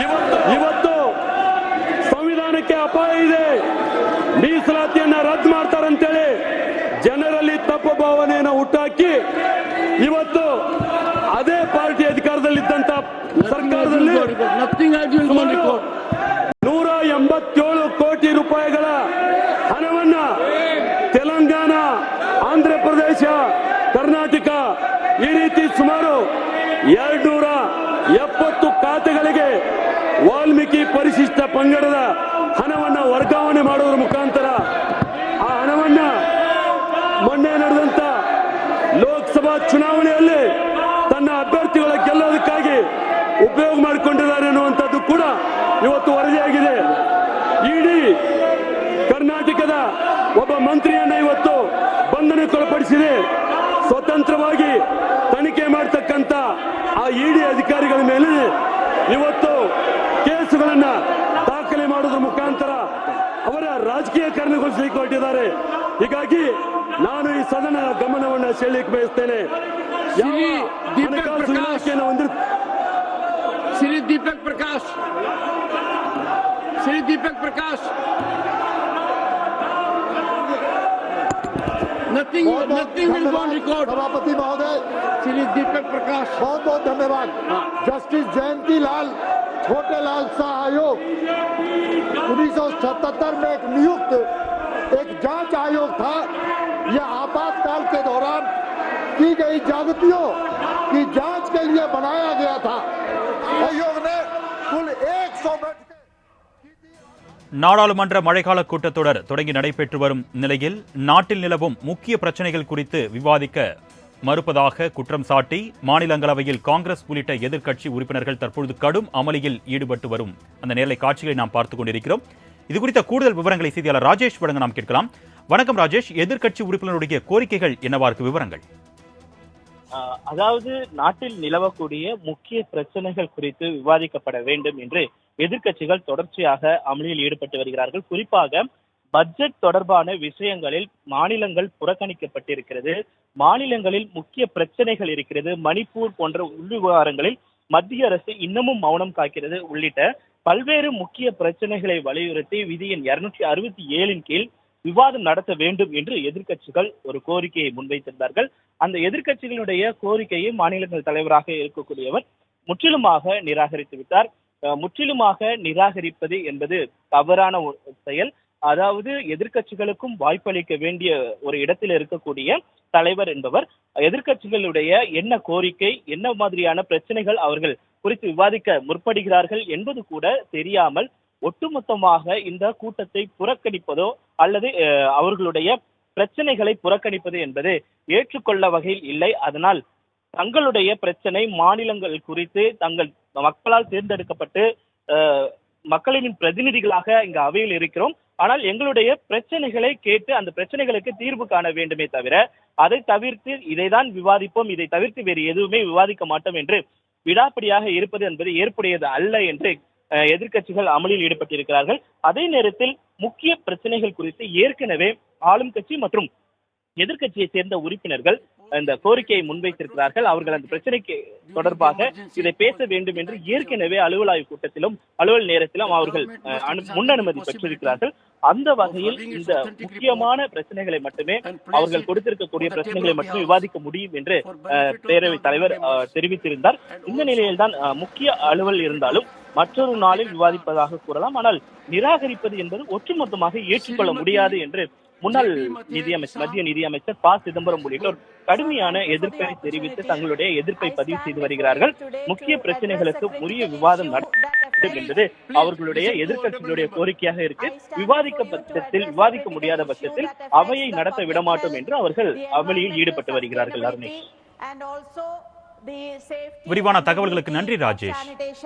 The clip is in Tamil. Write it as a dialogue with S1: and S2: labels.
S1: ಇವತ್ತು ಇವತ್ತು ಸಂವಿಧಾನಕ್ಕೆ ಅಪಾಯ ಇದೆ ಮೀಸಲಾತಿಯನ್ನ ರದ್ದು ಮಾಡ್ತಾರಂತೇಳಿ ಜನರಲ್ಲಿ ತಪ್ಪು ಭಾವನೆಯನ್ನು ಹುಟ್ಟಾಕಿ ಇವತ್ತು ಅದೇ ಪಾರ್ಟಿ ಅಧಿಕಾರದಲ್ಲಿದ್ದಂತ ಸರ್ಕಾರದಲ್ಲಿ. ನೂರ ಎಂಬತ್ತೇಳು ಕೋಟಿ ರೂಪಾಯಿಗಳ ಹಣವನ್ನ ತೆಲಂಗಾಣ ಆಂಧ್ರ ಪ್ರದೇಶ ಕರ್ನಾಟಕ ಈ ರೀತಿ ಸುಮಾರು ಎರಡ್ನೂರ ಎಪ್ಪತ್ತು ಖಾತೆಗಳಿಗೆ ವಾಲ್ಮೀಕಿ ಪರಿಶಿಷ್ಟ ಪಂಗಡದ ಹಣವನ್ನು ವರ್ಗಾವಣೆ ಮಾಡುವುದರ ಮುಖಾಂತರ ಆ ಹಣವನ್ನ ಮೊನ್ನೆ ನಡೆದಂತ ಲೋಕಸಭಾ ಚುನಾವಣೆಯಲ್ಲಿ ತನ್ನ ಅಭ್ಯರ್ಥಿಗಳ ಗೆಲ್ಲೋದಕ್ಕಾಗಿ ಉಪಯೋಗ ಮಾಡಿಕೊಂಡಿದ್ದಾರೆ ಅನ್ನುವಂಥದ್ದು ಕೂಡ ಇವತ್ತು ವರದಿಯಾಗಿದೆ. ಇಡೀ ಕರ್ನಾಟಕದ ಒಬ್ಬ ಮಂತ್ರಿಯನ್ನ ಇವತ್ತು ಬಂಧನಕ್ಕೊಳಪಡಿಸಿದೆ. ಸ್ವತಂತ್ರವಾಗಿ ತನಿಖೆ ಮಾಡತಕ್ಕಂತ ಆ ಇಡಿ ಅಧಿಕಾರಿಗಳ ಮೇಲೆ ಇವತ್ತು ಕೇಸುಗಳನ್ನ ದಾಖಲೆ ಮಾಡುವುದರ ಮುಖಾಂತರ ಅವರ ರಾಜಕೀಯ ಕಾರಣಗಳು ಹೊರಟಿದ್ದಾರೆ ಹೀಗಾಗಿ ನಾನು ಈ ಸದನ ಗಮನವನ್ನು ಸೆಳೆಯಕ್ಕೆ ಬಯಸ್ತೇನೆ.
S2: Shri Deepak Prakash.
S1: Shri Deepak
S2: Shri will go on
S3: धन्यवाद
S2: record.
S3: सभापति महोदय।
S2: Shri Deepak Prakash.
S3: बहुत बहुत धन्यवाद। जस्टिस जयंती लाल छोटे लाल शाह आयोग। उन्नीस में एक नियुक्त एक जाँच आयोग था। यह आपातकाल के दौरान की गई जागतियों की जाँच के लिए बनाया गया था। आयोग ने कुल 100 बेड के
S4: நாடாளுமன்ற மழைக்கால கூட்டத்தொடர் தொடங்கி நடைபெற்று வரும் நிலையில் நாட்டில் நிலவும் முக்கிய பிரச்சனைகள் குறித்து விவாதிக்க மறுப்பதாக குற்றம் சாட்டி மாநிலங்களவையில் காங்கிரஸ் உள்ளிட்ட எதிர்க்கட்சி உறுப்பினர்கள் தற்பொழுது கடும் அமளியில் ஈடுபட்டு வரும். அந்த நேரலை காட்சிகளை நாம் பார்த்துக் கொண்டிருக்கிறோம். இது குறித்த கூடுதல் விவரங்களை செய்தியாளர் ராஜேஷ் வழங்க நாம் கேட்கலாம். வணக்கம் ராஜேஷ். எதிர்க்கட்சி உறுப்பினருடைய கோரிக்கைகள் என்னவாருக்கு விவரங்கள்?
S5: அதாவது நாட்டில் நிலவக்கூடிய முக்கிய பிரச்சனைகள் குறித்து விவாதிக்கப்பட வேண்டும் என்று எதிர்கட்சிகள் தொடர்ச்சியாக அமளியில் ஈடுபட்டு வருகிறார்கள். குறிப்பாக பட்ஜெட் தொடர்பான விஷயங்களில் மாநிலங்கள் புறக்கணிக்கப்பட்டிருக்கிறது. மாநிலங்களில் முக்கிய பிரச்சனைகள் இருக்கிறது. மணிப்பூர் போன்ற உள்விவகாரங்களில் மத்திய அரசு இன்னமும் மௌனம் காக்கிறது. உள்ளிட்ட பல்வேறு முக்கிய பிரச்சனைகளை வலியுறுத்தி விதியின் இருநூற்றி அறுபத்தி ஏழின் கீழ் விவாதம் நடத்த வேண்டும் என்று எதிர்க்கட்சிகள் ஒரு கோரிக்கையை முன்வைத்திருந்தார்கள். அந்த எதிர்க்கட்சிகளுடைய கோரிக்கையை மாநிலங்கள் தலைவராக இருக்கக்கூடியவர் முற்றிலுமாக நிராகரித்து விட்டார். முற்றிலுமாக நிராகரிப்பது என்பது தவறான செயல். அதாவது எதிர்க்கட்சிகளுக்கும் வாய்ப்பளிக்க வேண்டிய ஒரு இடத்தில் இருக்கக்கூடிய தலைவர் என்பவர் எதிர்க்கட்சிகளுடைய என்ன கோரிக்கை என்ன மாதிரியான பிரச்சனைகள் அவர்கள் குறித்து விவாதிக்க முற்படுகிறார்கள் என்பது கூட தெரியாமல் ஒட்டுமொத்தமாக இந்த கூட்டத்தை புறக்கணிப்பதோ அல்லது அவர்களுடைய பிரச்சனைகளை புறக்கணிப்பது என்பது ஏற்றுக்கொள்ள வகையில் இல்லை. அதனால் தங்களுடைய பிரச்சனை மாநிலங்கள் குறித்து தங்கள் மக்களால் தேர்ந்தெடுக்கப்பட்டு அஹ், மக்களின் பிரதிநிதிகளாக இங்கு அவையில் இருக்கிறோம். ஆனால் எங்களுடைய பிரச்சனைகளை கேட்டு அந்த பிரச்சனைகளுக்கு தீர்வு காண வேண்டுமே தவிர அதை தவிர்த்து இதைதான் விவாதிப்போம். இதை தவிர்த்து வேறு எதுவுமே விவாதிக்க மாட்டோம் என்று விடாப்பிடியாக இருப்பது என்பது ஏற்புடையது அல்ல என்று அஹ், எதிர்க்கட்சிகள் அமளியில் ஈடுபட்டிருக்கிறார்கள். அதே நேரத்தில் முக்கிய பிரச்சனைகள் குறித்து ஏற்கனவே ஆளும் கட்சி மற்றும் எதிர்க்கட்சியை சேர்ந்த உறுப்பினர்கள் இந்த கோரிக்கையை முன்வைத்திருக்கிறார்கள். அவர்கள் அந்த பிரச்சனைக்கு தொடர்பாக இதை பேச வேண்டும் என்று ஏற்கனவே அலுவலாய்வு கூட்டத்திலும் அலுவல் நேரத்திலும் அவர்கள் அஹ், அனு- முன் அனுமதி பெற்றிருக்கிறார்கள். அந்த வகையில் இந்த முக்கியமான பிரச்சனைகளை மட்டுமே அவர்கள் கொடுத்திருக்கக்கூடிய பிரச்சனைகளை மட்டும் விவாதிக்க முடியும் என்று அஹ், பேரவைத் தலைவர் அஹ், தெரிவித்திருந்தார். இந்த நிலையில்தான் முக்கிய அலுவல் இருந்தாலும் மற்றொரு நாளில் விவாதிப்பதாக கூறலாம். ஆனால் நிராகரிப்பது என்பது ஒட்டுமொத்தமாக ஏற்றுக்கொள்ள முடியாது என்று முன்னாள் நிதியமைச்சர் மத்திய நிதியமைச்சர் ப. சிதம்பரம் உள்ளிட்டோர் கடுமையான எதிர்ப்பை தெரிவித்து தங்களுடைய எதிர்ப்பை பதிவு செய்து வருகிறார்கள். முக்கிய பிரச்சனைகளுக்கு உரிய விவாதம் நடத்த வேண்டும் என்பது அவர்களுடைய எதிர்க்கட்சிகளுடைய கோரிக்கையாக இருக்கு. விவாதிக்க பட்சத்தில் விவாதிக்க முடியாத பட்சத்தில் அவையை நடத்த விடமாட்டோம் என்று அவர்கள் அமளியில் ஈடுபட்டு வருகிறார்கள் அருணேஷ்
S4: விரிவான தகவல்களுக்கு நன்றி ராஜேஷ்.